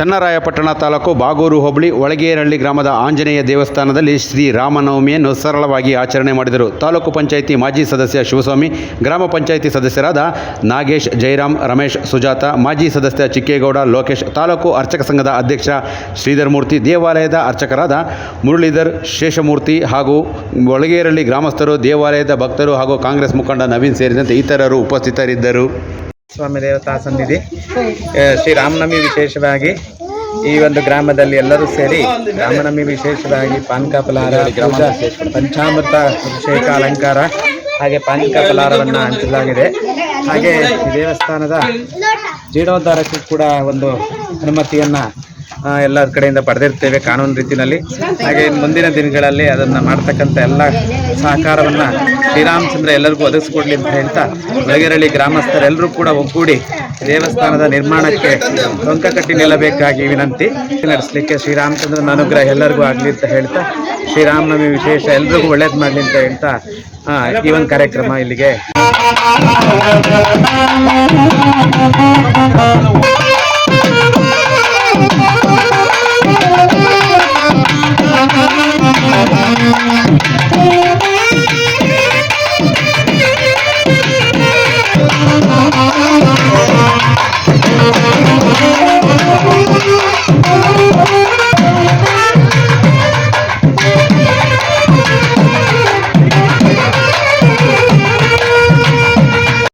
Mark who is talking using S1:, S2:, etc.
S1: ಚನ್ನರಾಯಪಟ್ಟಣ ತಾಲೂಕು ಬಾಗೂರು ಹೋಬಳಿ ಒಳಗೇರಹಳ್ಳಿ ಗ್ರಾಮದ ಆಂಜನೇಯ ದೇವಸ್ಥಾನದಲ್ಲಿ ಶ್ರೀ ರಾಮನವಮಿಯನ್ನು ಸರಳವಾಗಿ ಆಚರಣೆ ಮಾಡಿದರು. ತಾಲೂಕು ಪಂಚಾಯಿತಿ ಮಾಜಿ ಸದಸ್ಯ ಶಿವಸ್ವಾಮಿ, ಗ್ರಾಮ ಪಂಚಾಯಿತಿ ಸದಸ್ಯರಾದ ನಾಗೇಶ್ ಜಯರಾಮ್ ರಮೇಶ್, ಸುಜಾತ, ಮಾಜಿ ಸದಸ್ಯ ಚಿಕ್ಕೇಗೌಡ, ಲೋಕೇಶ್, ತಾಲೂಕು ಅರ್ಚಕ ಸಂಘದ ಅಧ್ಯಕ್ಷ ಶ್ರೀಧರಮೂರ್ತಿ ದೇವಾಲಯದ ಅರ್ಚಕರಾದ ಮುರಳೀಧರ್ ಶೇಷಮೂರ್ತಿ ಹಾಗೂ ಒಳಗೇರಹಳ್ಳಿ ಗ್ರಾಮಸ್ಥರು, ದೇವಾಲಯದ ಭಕ್ತರು ಹಾಗೂ ಕಾಂಗ್ರೆಸ್ ಮುಖಂಡ ನವೀನ್ ಸೇರಿದಂತೆ ಇತರರು ಉಪಸ್ಥಿತರಿದ್ದರು.
S2: ಸ್ವಾಮಿ ದೇವತಾ ಸನ್ನಿಧಿ ಶ್ರೀ ರಾಮನವಮಿ ವಿಶೇಷವಾಗಿ ಈ ಒಂದು ಗ್ರಾಮದಲ್ಲಿ ಎಲ್ಲರೂ ಸೇರಿ ರಾಮನವಮಿ ವಿಶೇಷವಾಗಿ ಪಾನಕ ಫಲಹಾರ ಪಂಚಾಮೃತ, ಅಭಿಷೇಕ, ಅಲಂಕಾರ ಹಾಗೆ ಪಾನಕ ಫಲಹಾರವನ್ನು ಹಂಚಲಾಗಿದೆ. ಹಾಗೆ ದೇವಸ್ಥಾನದ ಜೀರ್ಣೋದ್ಧಾರಕ್ಕೂ ಕೂಡ ಒಂದು ಅನುಮತಿಯನ್ನು ಎಲ್ಲ ಕಡೆಯಿಂದ ಪಡೆದಿರ್ತೇವೆ ಕಾನೂನು ರೀತಿಯಲ್ಲಿ ಹಾಗೆ ಮುಂದಿನ ದಿನಗಳಲ್ಲಿ ಅದನ್ನು ಮಾಡ್ತಕ್ಕಂಥ ಎಲ್ಲ ಸಹಕಾರವನ್ನು ಶ್ರೀರಾಮಚಂದ್ರ ಎಲ್ಲರಿಗೂ ಒದಗಿಸ್ಕೊಡ್ಲಿ ಅಂತ ಹೇಳ್ತಾ ಬೆಳಗೆರಳ್ಳಿ ಗ್ರಾಮಸ್ಥರೆಲ್ಲರೂ ಕೂಡ ಒಗ್ಗೂಡಿ ದೇವಸ್ಥಾನದ ನಿರ್ಮಾಣಕ್ಕೆ ಟೊಂಕ ಕಟ್ಟಿ ನಿಲ್ಲಬೇಕಾಗಿ ವಿನಂತಿ ನಡೆಸಲಿಕ್ಕೆ ಶ್ರೀರಾಮಚಂದ್ರನ ಅನುಗ್ರಹ ಎಲ್ಲರಿಗೂ ಆಗಲಿ ಅಂತ ಹೇಳ್ತಾ ಶ್ರೀರಾಮನವಮಿ ವಿಶೇಷ ಎಲ್ರಿಗೂ ಒಳ್ಳೇದು ಮಾಡಲಿ ಅಂತ ಹೇಳ್ತಾ ಈ ಒಂದು ಕಾರ್ಯಕ್ರಮ ಇಲ್ಲಿಗೆ.